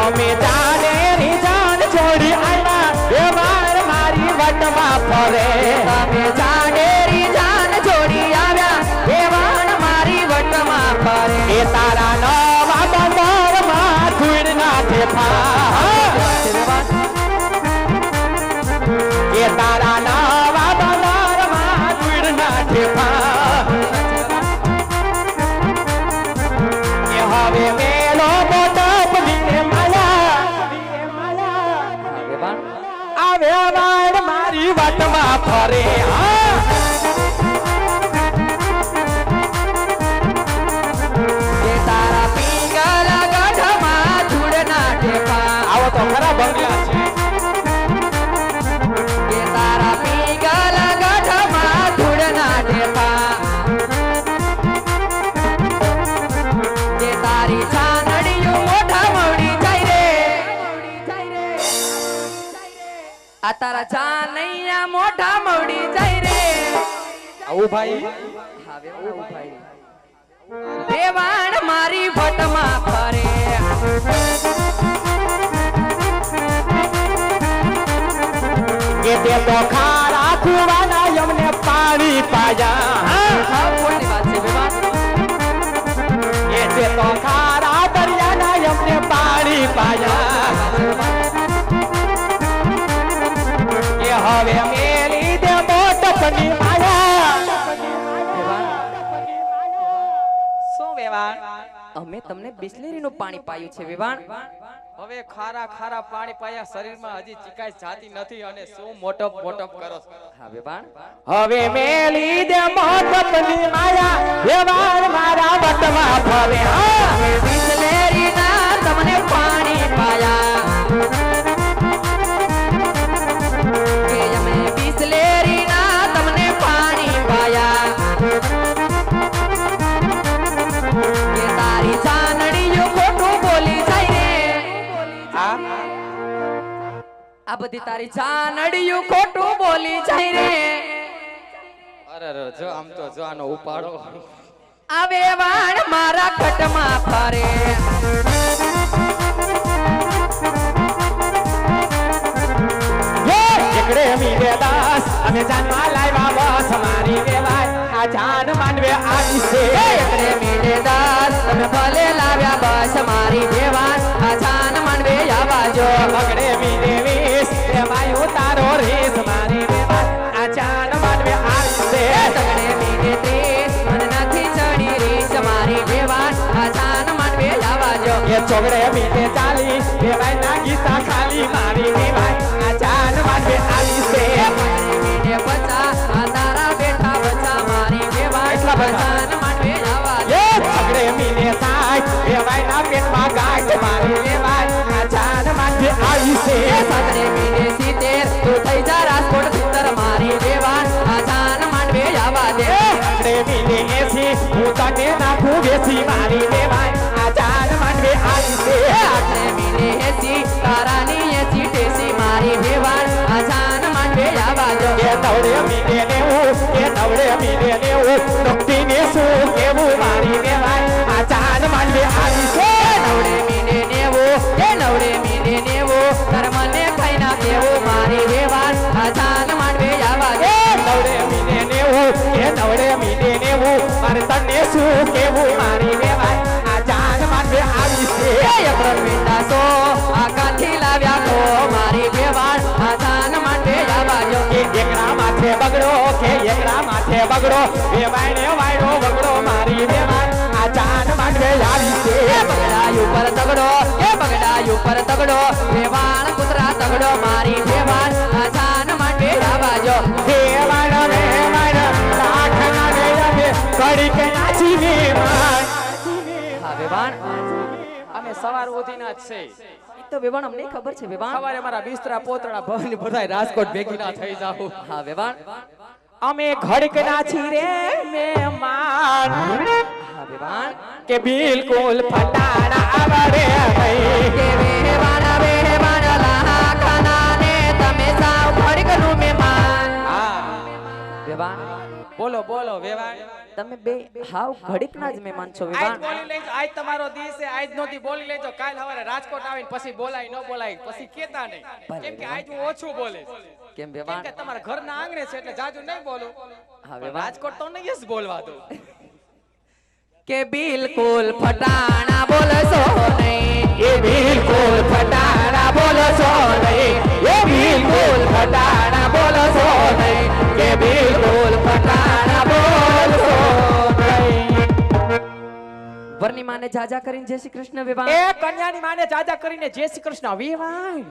અમે જાને રી જાન છોડી આવ્યા મારી વટમાં ફરે. જાડેરી જાન છોડી આવ્યા. એ વાણ મારી વટમાં ફરે. એ તારા નવા નાખે ફા એ તારા વાટમાં ફરે. હા આ તારા છાનૈયા મોઢા મવડી જાય રે. આવું ભાઈ? દેવાણ મારી અમે તમને બિસ્લેરીનું પાણી પાયું છે વિવાણ હવે ખારા ખારા પાણી પાયા શરીરમાં હજી ચિકાઈ જાતી નથી અને શું મોટપ મોટપ કરો હા વિવાણ હવે મેલી દે મોટપની માયા વિવાણ મારા વટમાં ફરે. આ બધી તારી ચાનડીયું ખોટું બોલી જાય રે. અરે અરે, જો આમ તો જો આનો ઉપાડો. આવે વાણ મારા કટમાં ફરે એકડે મીરે દાસ અમે જાનવા લાવ્યા બસ અમારી વેવાય આ જાન માનવે આવી છે. એકરે મીઠે દાસ અમે ભલે લાવ્યા બસ મારી દેવાન આ જાન ચોગડે મીરે ચાલી વેવાય ના ગીતા ખાલી મારી વેવાય આ જાન માટે આવી છે મીઠે બચા આ તારા બેઠા બચા મારી દેવાન એટલા આ માટે આવા એ પગડે મીરે સાય વેવાય ના પેટમાં ગાંઠ મારી વેવાય આ જાન માટે આવી છે સગડે મીને સીતેર તું થઈ જા રાજકોટ સુંદર મારી દેવાન આ જાન માટે આવા દે આપણે મીને એસી હું તને નાખું બેસી મારી કે નવડે મીને નેવું નોકતી શું કેવું એ ના કેવું મારી વેવાણ આ જાન માંડવે આવા એ જો નવડે મીને નેવું કે નવડે મીને નેવું મારે તને શું મારી એ વાયને વાયડો બગડો મારી દેવાય આ જાન માંડવે આવી છે. એ બગડાયું તગડો એ બગડાયું પર તગડો. વેવાણ કુતરા તગડો મારી વેવાણ આ જાન માંડવે આવા જો દેવાણ વેવાણ રાખના વેરવે કડી કે નાચી વેવાણ હા વેવાણ અમે સવાર ઉઠીના જ છે. તો વેવાણ અમને ખબર છે વેવાણ સવારે મારા બિસ્તરા પોતરા ભવન બધાય રાજકોટ ભેગી ના થઈ જાવ હા વેવાણ અમે ઘડકના છીરે મહેમાન. કે બિલકુલ ફટાણા આવડે નહીં. વેવાણ? બોલો બોલો વેવાણ. તમે બે હાવ ઘડીકના જ મહેમાન છો આજ બોલી લેજો આજ તમારો દિવસ છે આજ નોતી બોલી લેજો. કાલ સવારે રાજકોટ આવીને પછી બોલાય ન બોલાય પછી કેતા નહીં. કેમ કે આજ હું ઓછું બોલે કેમ વિવાન કે તમારા ઘરના આંગણે છે એટલે જાજુ નહીં બોલું. હા વિવાન રાજકોટ તો નહીં જ બોલવા દો કે બિલકુલ ફટાણા બોલશો નહીં. એ બિલકુલ ફટાણા બોલો છો નહીં. એ બિલકુલ ફટાણા બોલો છો નહીં. કે બિલકુલ વરની માને જાજા કરીને જય શ્રી કૃષ્ણ વિવાહ. એ કન્યાની માને જાજા કરીને જય શ્રી કૃષ્ણ વેવાણ